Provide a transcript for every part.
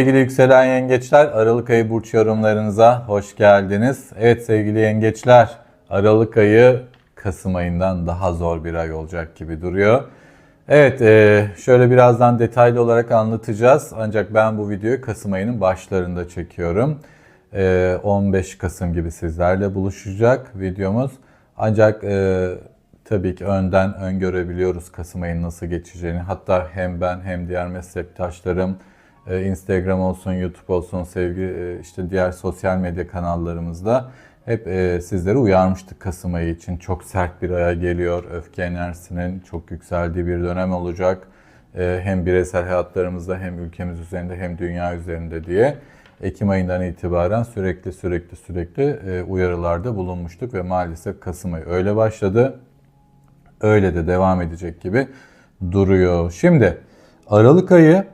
Sevgili yükselen yengeçler, Aralık ayı burç yorumlarınıza hoş geldiniz. Evet sevgili yengeçler, Aralık ayı Kasım ayından daha zor bir ay olacak gibi duruyor. Evet, e, şöyle birazdan detaylı olarak anlatacağız. Ancak ben bu videoyu Kasım ayının başlarında çekiyorum. E, 15 Kasım gibi sizlerle buluşacak videomuz. Ancak e, tabii ki önden öngörebiliyoruz Kasım ayının nasıl geçeceğini. Hatta hem ben hem diğer meslektaşlarım e, Instagram olsun, YouTube olsun, sevgi e, işte diğer sosyal medya kanallarımızda hep e, sizleri uyarmıştık Kasım ayı için. Çok sert bir aya geliyor. Öfke enerjisinin çok yükseldiği bir dönem olacak. Hem bireysel hayatlarımızda hem ülkemiz üzerinde hem dünya üzerinde diye. Ekim ayından itibaren sürekli sürekli sürekli uyarılarda bulunmuştuk ve maalesef Kasım ayı öyle başladı. Öyle de devam edecek gibi duruyor. Şimdi Aralık ayı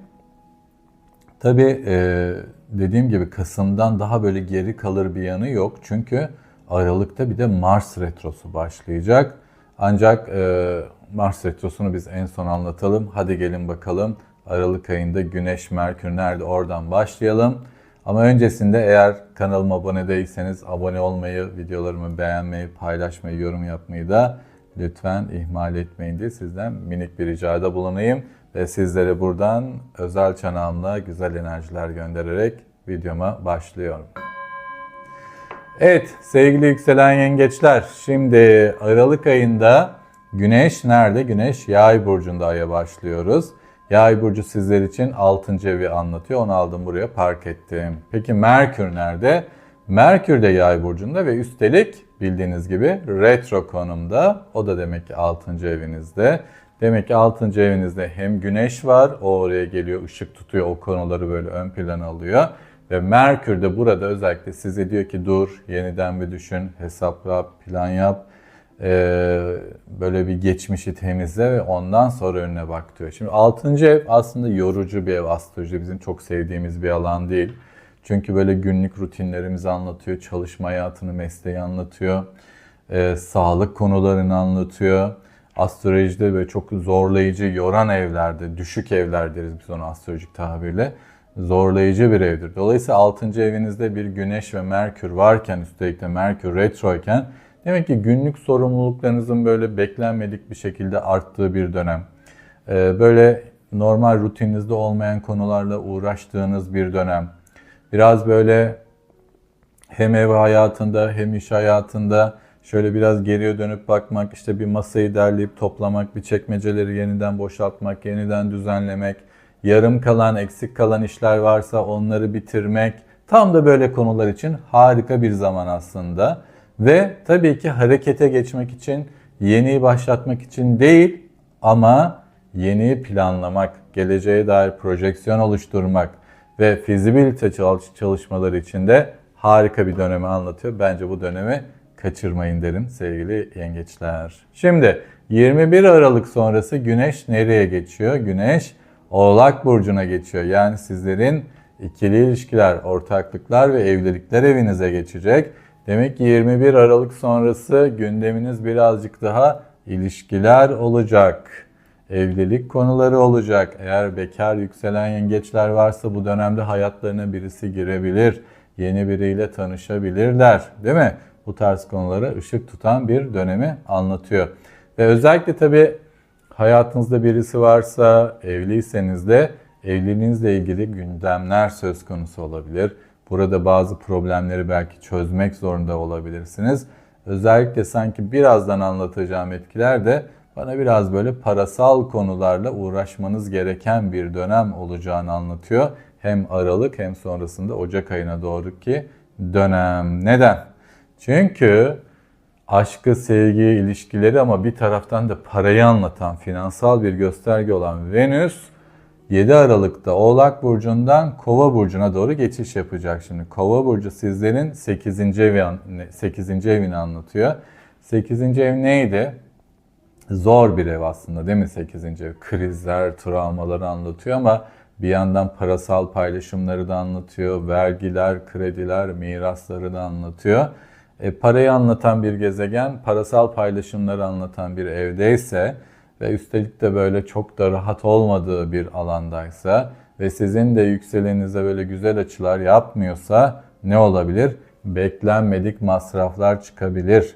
Tabii e, dediğim gibi Kasım'dan daha böyle geri kalır bir yanı yok. Çünkü Aralık'ta bir de Mars Retrosu başlayacak. Ancak e, Mars Retrosu'nu biz en son anlatalım. Hadi gelin bakalım Aralık ayında Güneş, Merkür nerede oradan başlayalım. Ama öncesinde eğer kanalıma abone değilseniz abone olmayı, videolarımı beğenmeyi, paylaşmayı, yorum yapmayı da lütfen ihmal etmeyin diye sizden minik bir ricada bulunayım. Ve sizlere buradan özel çanağımla güzel enerjiler göndererek videoma başlıyorum. Evet sevgili yükselen yengeçler şimdi Aralık ayında Güneş nerede? Güneş Yay burcunda aya başlıyoruz. Yay burcu sizler için 6. evi anlatıyor. Onu aldım buraya park ettim. Peki Merkür nerede? Merkür de Yay burcunda ve üstelik bildiğiniz gibi retro konumda. O da demek ki 6. evinizde. Demek ki 6. evinizde hem güneş var, o oraya geliyor, ışık tutuyor, o konuları böyle ön plana alıyor. Ve Merkür de burada özellikle size diyor ki dur, yeniden bir düşün, hesap yap, plan yap. Ee, böyle bir geçmişi temizle ve ondan sonra önüne bak diyor. Şimdi 6. ev aslında yorucu bir ev astroloji. Bizim çok sevdiğimiz bir alan değil. Çünkü böyle günlük rutinlerimizi anlatıyor, çalışma hayatını, mesleği anlatıyor, e, sağlık konularını anlatıyor astrolojide böyle çok zorlayıcı, yoran evlerde, düşük evler deriz biz ona astrolojik tabirle. Zorlayıcı bir evdir. Dolayısıyla 6. evinizde bir güneş ve merkür varken, üstelik de merkür retroyken demek ki günlük sorumluluklarınızın böyle beklenmedik bir şekilde arttığı bir dönem. Ee, böyle normal rutininizde olmayan konularla uğraştığınız bir dönem. Biraz böyle hem ev hayatında hem iş hayatında Şöyle biraz geriye dönüp bakmak, işte bir masayı derleyip toplamak, bir çekmeceleri yeniden boşaltmak, yeniden düzenlemek, yarım kalan, eksik kalan işler varsa onları bitirmek. Tam da böyle konular için harika bir zaman aslında. Ve tabii ki harekete geçmek için, yeniyi başlatmak için değil ama yeniyi planlamak, geleceğe dair projeksiyon oluşturmak ve fizibilite çalışmaları için de harika bir dönemi anlatıyor. Bence bu dönemi kaçırmayın derim sevgili yengeçler. Şimdi 21 Aralık sonrası Güneş nereye geçiyor? Güneş Oğlak Burcu'na geçiyor. Yani sizlerin ikili ilişkiler, ortaklıklar ve evlilikler evinize geçecek. Demek ki 21 Aralık sonrası gündeminiz birazcık daha ilişkiler olacak. Evlilik konuları olacak. Eğer bekar yükselen yengeçler varsa bu dönemde hayatlarına birisi girebilir. Yeni biriyle tanışabilirler. Değil mi? Bu tarz konulara ışık tutan bir dönemi anlatıyor. Ve özellikle tabii hayatınızda birisi varsa, evliyseniz de evliliğinizle ilgili gündemler söz konusu olabilir. Burada bazı problemleri belki çözmek zorunda olabilirsiniz. Özellikle sanki birazdan anlatacağım etkiler de bana biraz böyle parasal konularla uğraşmanız gereken bir dönem olacağını anlatıyor. Hem Aralık hem sonrasında Ocak ayına doğru ki dönem. Neden? Çünkü aşkı, sevgiyi, ilişkileri ama bir taraftan da parayı anlatan finansal bir gösterge olan Venüs 7 Aralık'ta Oğlak Burcu'ndan Kova Burcu'na doğru geçiş yapacak. Şimdi Kova Burcu sizlerin 8. evi 8. evini anlatıyor. 8. ev neydi? Zor bir ev aslında değil mi 8. ev? Krizler, travmaları anlatıyor ama bir yandan parasal paylaşımları da anlatıyor. Vergiler, krediler, mirasları da anlatıyor. E, parayı anlatan bir gezegen, parasal paylaşımları anlatan bir evdeyse ve üstelik de böyle çok da rahat olmadığı bir alandaysa ve sizin de yükselenize böyle güzel açılar yapmıyorsa ne olabilir? Beklenmedik masraflar çıkabilir.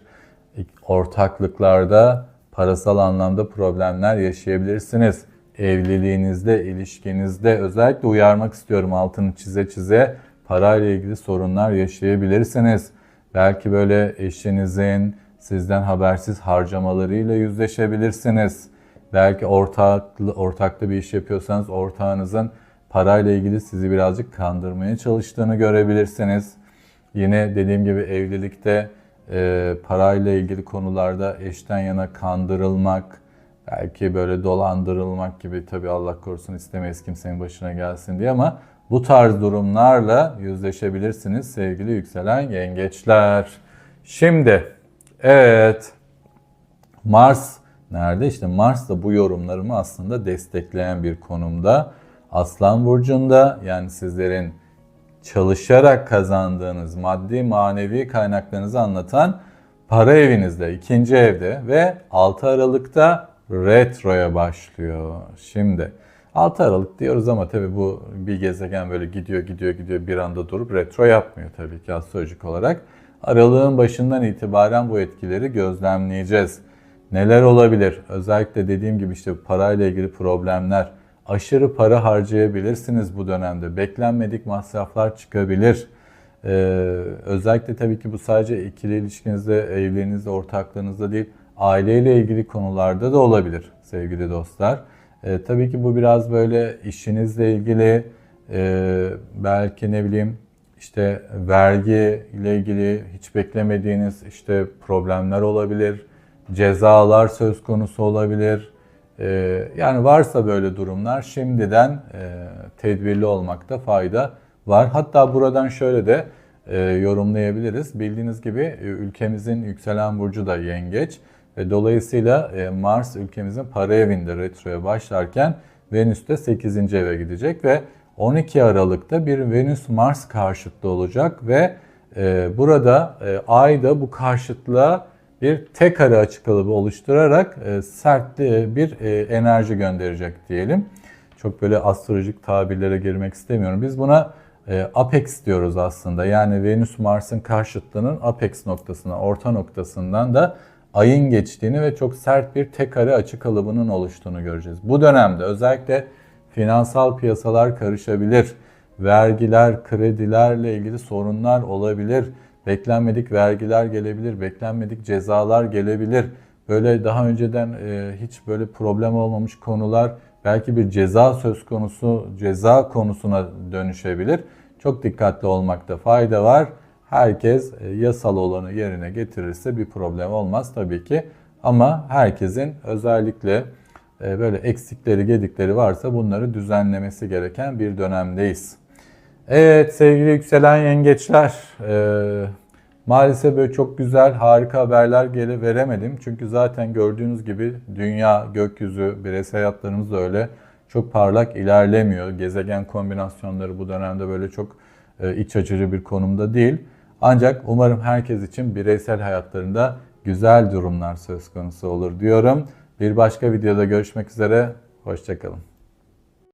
Ortaklıklarda parasal anlamda problemler yaşayabilirsiniz. Evliliğinizde, ilişkinizde özellikle uyarmak istiyorum altını çize çize parayla ilgili sorunlar yaşayabilirsiniz. Belki böyle eşinizin sizden habersiz harcamalarıyla yüzleşebilirsiniz. Belki ortaklı, ortaklı bir iş yapıyorsanız ortağınızın parayla ilgili sizi birazcık kandırmaya çalıştığını görebilirsiniz. Yine dediğim gibi evlilikte e, parayla ilgili konularda eşten yana kandırılmak, belki böyle dolandırılmak gibi tabi Allah korusun istemeyiz kimsenin başına gelsin diye ama bu tarz durumlarla yüzleşebilirsiniz sevgili yükselen yengeçler. Şimdi evet Mars nerede? İşte Mars da bu yorumlarımı aslında destekleyen bir konumda. Aslan burcunda yani sizlerin çalışarak kazandığınız maddi manevi kaynaklarınızı anlatan para evinizde, ikinci evde ve 6 Aralık'ta retroya başlıyor. Şimdi 6 Aralık diyoruz ama tabii bu bir gezegen böyle gidiyor gidiyor gidiyor bir anda durup retro yapmıyor tabii ki astrolojik olarak. Aralığın başından itibaren bu etkileri gözlemleyeceğiz. Neler olabilir? Özellikle dediğim gibi işte parayla ilgili problemler, aşırı para harcayabilirsiniz bu dönemde. Beklenmedik masraflar çıkabilir. Ee, özellikle tabii ki bu sadece ikili ilişkinizde, evliliğinizde, ortaklığınızda değil, aileyle ilgili konularda da olabilir sevgili dostlar. Ee, tabii ki bu biraz böyle işinizle ilgili, e, belki ne bileyim işte vergi ile ilgili hiç beklemediğiniz işte problemler olabilir, cezalar söz konusu olabilir. Ee, yani varsa böyle durumlar şimdiden e, tedbirli olmakta fayda var. Hatta buradan şöyle de e, yorumlayabiliriz. Bildiğiniz gibi e, ülkemizin yükselen burcu da yengeç ve dolayısıyla Mars ülkemizin para evinde retroya başlarken Venüs de 8. eve gidecek ve 12 Aralık'ta bir Venüs-Mars karşıtlığı olacak ve burada Ay da bu karşıtlığa bir tek kare açı kalıbı oluşturarak e, sert bir e, enerji gönderecek diyelim. Çok böyle astrolojik tabirlere girmek istemiyorum. Biz buna e, apex diyoruz aslında. Yani Venüs Mars'ın karşıtlığının apex noktasına, orta noktasından da ayın geçtiğini ve çok sert bir tek kare açı kalıbının oluştuğunu göreceğiz. Bu dönemde özellikle finansal piyasalar karışabilir. Vergiler, kredilerle ilgili sorunlar olabilir beklenmedik vergiler gelebilir, beklenmedik cezalar gelebilir. Böyle daha önceden e, hiç böyle problem olmamış konular belki bir ceza söz konusu, ceza konusuna dönüşebilir. Çok dikkatli olmakta fayda var. Herkes e, yasal olanı yerine getirirse bir problem olmaz tabii ki. Ama herkesin özellikle e, böyle eksikleri, gedikleri varsa bunları düzenlemesi gereken bir dönemdeyiz. Evet sevgili yükselen yengeçler, e, maalesef böyle çok güzel, harika haberler geri veremedim. Çünkü zaten gördüğünüz gibi dünya, gökyüzü, bireysel hayatlarımız da öyle çok parlak ilerlemiyor. Gezegen kombinasyonları bu dönemde böyle çok e, iç açıcı bir konumda değil. Ancak umarım herkes için bireysel hayatlarında güzel durumlar söz konusu olur diyorum. Bir başka videoda görüşmek üzere, hoşçakalın.